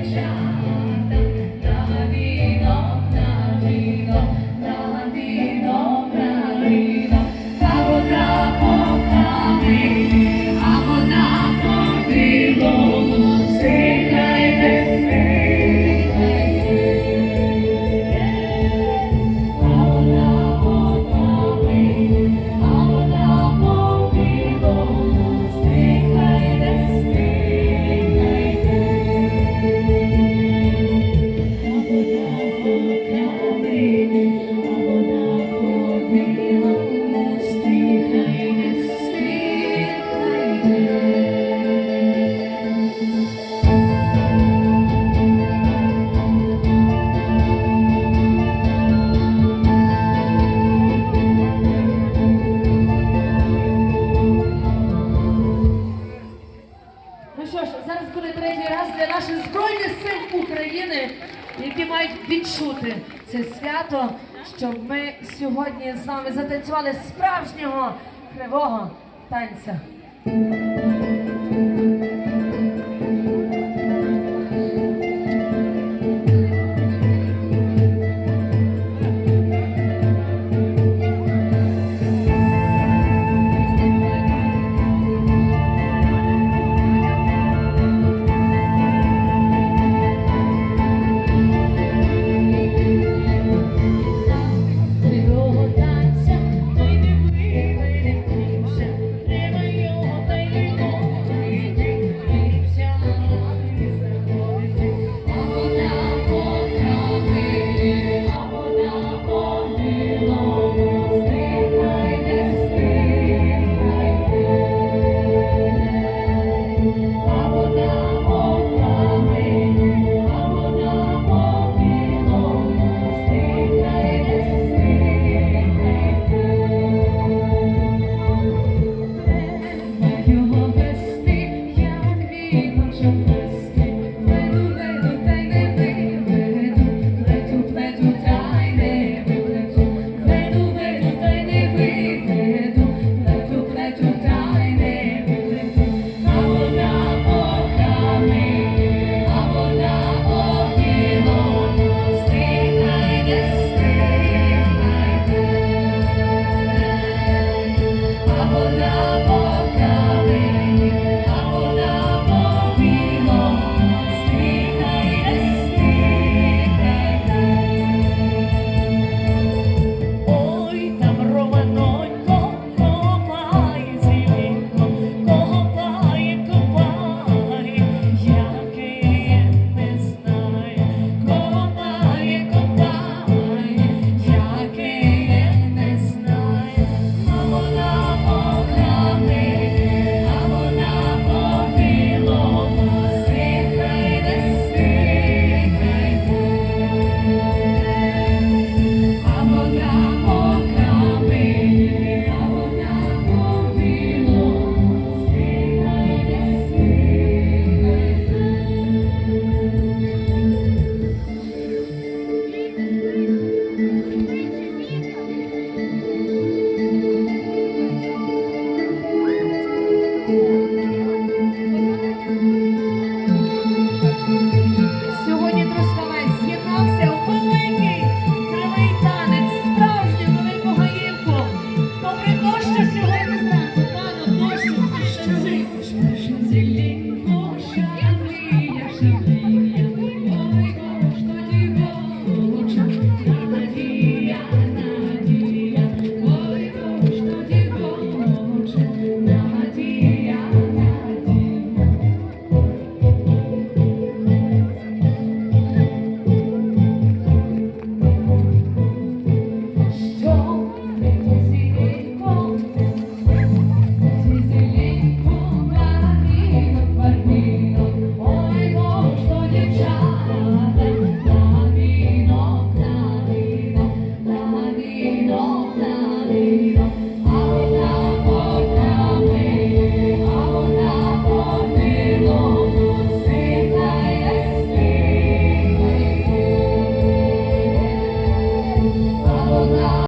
future. відчути це свято, щоб ми сьогодні з вами затанцювали справжнього кривого танця. Yeah.